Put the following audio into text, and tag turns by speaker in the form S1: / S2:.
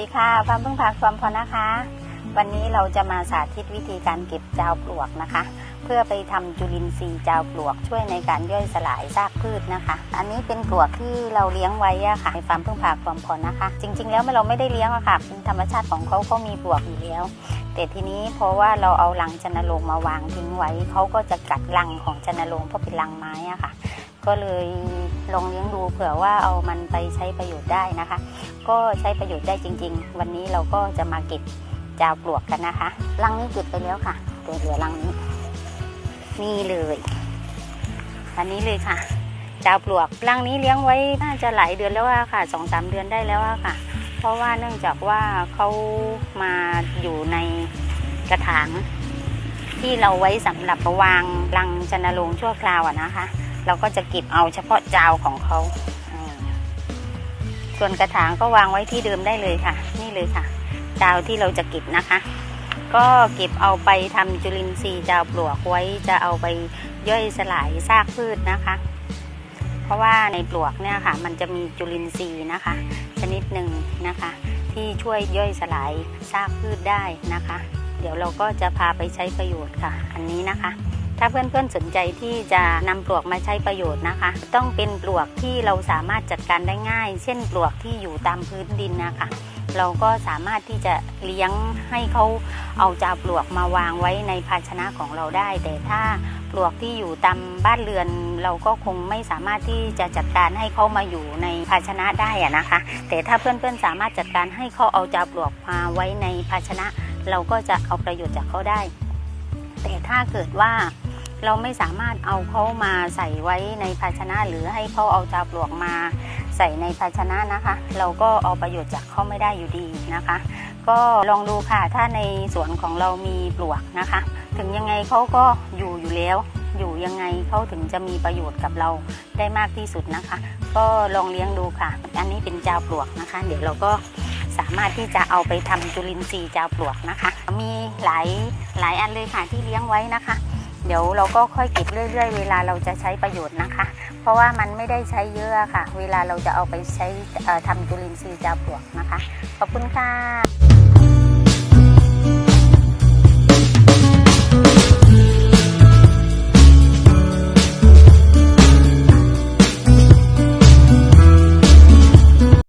S1: ดีความพึ่งพาความพอนะคะ วันนี้เราจะมาสาธิตวิธีการเก็บจาวปลวกนะคะ เพื่อไปทำจุลินทรีย์จาวปลวกช่วยในการย่อยสลายซากพืชนะคะ อันนี้เป็นปลวกที่เราเลี้ยงไว้อะค่ะในฟาร์มพึ่งพาความพอนะคะ จริง ๆ แล้วเราไม่ได้เลี้ยงอะค่ะเป็นธรรมชาติของเขาเขามีปลวกอยู่แล้ว แต่ทีนี้เพราะว่าเราเอารังชนโรงมาวางทิ้งไว้เขาก็จะกัดรังของชนโรงเพราะเป็นรังไม้อะค่ะ ก็เลย ลองเลี้ยงดูเผื่อว่าเอามันไปใช้ประโยชน์ได้นะคะ ก็ใช้ประโยชน์ได้จริง ๆ วันนี้เราก็จะมาเก็บจาวปลวกกันนะคะรังนี้เก็บไปแล้วค่ะแต่เหลือรังนี้นี่เลยอันนี้เลยค่ะจาวปลวกรังนี้เลี้ยงไว้น่าจะหลายเดือนแล้วค่ะสองสามเดือนได้แล้วค่ะ เพราะว่าเนื่องจากว่าเขามาอยู่ในกระถางที่เราไว้สำหรับวางรังจันโรงชั่วคราวอะนะคะ เราก็จะเก็บเอาเฉพาะจาวของเขา ส่วนกระถางก็วางไว้ที่เดิมได้เลยค่ะ นี่เลยค่ะ จาวที่เราจะเก็บนะคะ ก็เก็บเอาไปทำจุลินทรีย์จาวปลวกไว้จะเอาไปย่อยสลายซากพืชนะคะ เพราะว่าในปลวกเนี่ยค่ะ มันจะมีจุลินทรีย์นะคะ ชนิดหนึ่งนะคะ ที่ช่วยย่อยสลายซากพืชได้นะคะ เดี๋ยวเราก็จะพาไปใช้ประโยชน์ค่ะ อันนี้นะคะ ถ้าเพื่อนๆสนใจที่จะนำปลวกมาใช้ประโยชน์นะคะ ต้องเป็นปลวกที่เราสามารถจัดการได้ง่าย เช่นปลวกที่อยู่ตามพื้นดินนะคะเราก็สามารถที่จะเลี้ยงให้เขาเอาจาปลวกมาวางไว้ในภาชนะของเราได้ แต่ถ้าปลวกที่อยู่ตามบ้านเรือน เราก็คงไม่สามารถที่จะจัดการให้เขามาอยู่ในภาชนะได้อะนะคะ แต่ถ้าเพื่อนๆสามารถจัดการให้เขาเอาจาปลวกมาไว้ในภาชนะ เราก็จะเอาประโยชน์จากเขาได้ แต่ถ้าเกิดว่า เราไม่สามารถเอาเขามาใส่ไว้ในภาชนะ หรือให้เขาเอาจาวปลวกมาใส่ในภาชนะนะคะ เราก็เอาประโยชน์จากเขาไม่ได้อยู่ดีนะคะ ก็ลองดูค่ะถ้าในสวนของเรามีปลวกนะคะ ถึงยังไงเขาก็อยู่อยู่แล้วอยู่ยังไงเขาถึงจะมีประโยชน์กับเราได้มากที่สุดนะคะ ก็ลองเลี้ยงดูค่ะ อันนี้เป็นจาวปลวกนะคะ เดี๋ยวเราก็สามารถที่จะเอาไปทำจุลินทรีย์จาวปลวกนะคะ มีหลายหลายอันเลยค่ะที่เลี้ยงไว้นะคะ เดี๋ยวเราก็ค่อยเก็บเรื่อยๆ เวลาเราจะใช้ประโยชน์นะคะ เพราะว่ามันไม่ได้ใช้เยอะค่ะ เวลาเราจะเอาไปใช้ทำจุลินทรีย์จาปลวกนะคะ ขอบคุณค่ะ